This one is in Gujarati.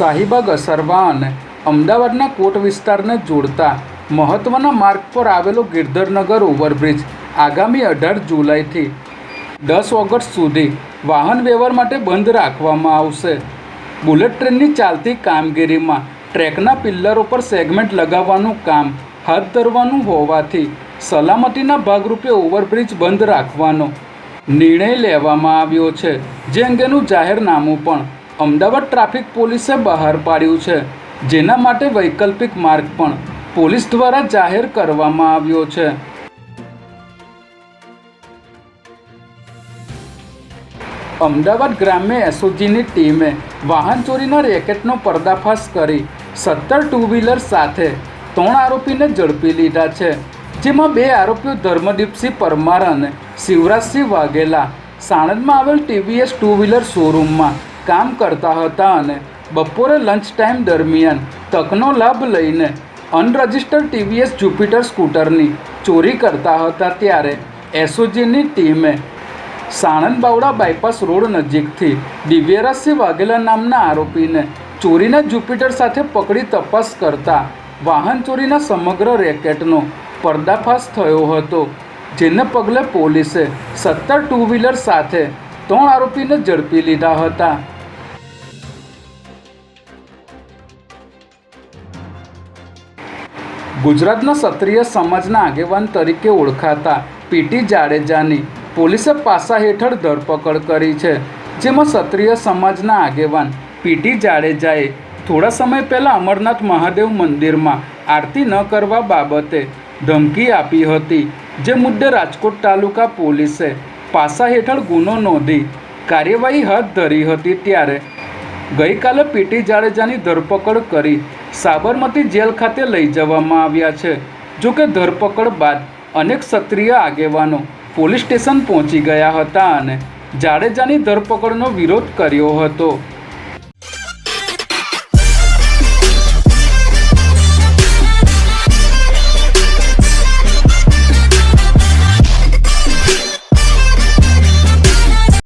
શાહીબાગ અને અમદાવાદના કોટ વિસ્તારને જોડતા મહત્ત્વના માર્ગ પર આવેલો ગિરધરનગર ઓવરબ્રિજ આગામી અઢાર જુલાઈથી દસ ઓગસ્ટ સુધી વાહન વ્યવહાર માટે બંધ રાખવામાં આવશે. બુલેટ ટ્રેનની ચાલતી કામગીરીમાં ટ્રેકના પિલ્લરો પર સેગમેન્ટ લગાવવાનું કામ હાથ ધરવાનું હોવાથી સલામતીના ભાગરૂપે ઓવરબ્રિજ બંધ રાખવાનો નિર્ણય લેવામાં આવ્યો છે. જે અંગેનું જાહેરનામું પણ અમદાવાદ ટ્રાફિક પોલીસે બહાર પાડ્યું છે. જેના માટે વૈકલ્પિક માર્ગ પણ પોલીસ દ્વારા જાહેર કરવામાં આવ્યો છે. અમદાવાદ ગ્રામ્ય એસઓજીની ટીમે વાહન ચોરીના રેકેટનો પર્દાફાશ કરી સત્તર ટુ વ્હીલર સાથે ત્રણ આરોપીને ઝડપી લીધા છે, જેમાં બે આરોપીઓ ધર્મદીપસિંહ પરમાર અને શિવરાજસિંહ વાઘેલા. સાણંદમાં આવેલ ટીવીએસ ટુ વ્હીલર શોરૂમમાં કામ કરતા હતા અને બપોરે લંચ ટાઈમ દરમિયાન તકનો લાભ લઈને અનરજિસ્ટર્ડ ટીવીએસ જુપિટર સ્કૂટરની ચોરી કરતા હતા ત્યારે એસઓજીની ટીમે સાણંદ બાવડા બાયપાસ રોડ નજીકથી દિવ્યરાજસિંહ વાઘેલા નામના આરોપીને ચોરીના જુપિટર સાથે પકડી તપાસ કરતા વાહન ચોરીના સમગ્ર રેકેટનો પર્દાફાશ થયો હતો, જેને પગલે પોલીસે સત્તર ટુ વ્હીલર સાથે ત્રણ આરોપીને ઝડપી લીધા હતા. ગુજરાતના ક્ષત્રિય સમાજના આગેવાન તરીકે ઓળખાતા પીટી જાડેજાની પોલીસે પાસા હેઠળ ધરપકડ કરી છે, જેમાં ક્ષત્રિય સમાજના આગેવાન પીટી જાડેજાએ થોડા સમય પહેલાં અમરનાથ મહાદેવ મંદિરમાં આરતી ન કરવા બાબતે ધમકી આપી હતી, જે મુદ્દે રાજકોટ તાલુકા પોલીસે પાસા હેઠળ ગુનો નોંધી કાર્યવાહી હાથ ધરી હતી ત્યારે ગઈકાલે પીટી જાડેજાની ધરપકડ કરી સાબરમતી જેલ ખાતે લઈ જવામાં આવ્યા છે. જોકે ધરપકડ બાદ અનેક ક્ષત્રિય આગેવાનો પોલીસ સ્ટેશન પહોંચી ગયા હતા અને જાડેજાની ધરપકડનો વિરોધ કર્યો હતો.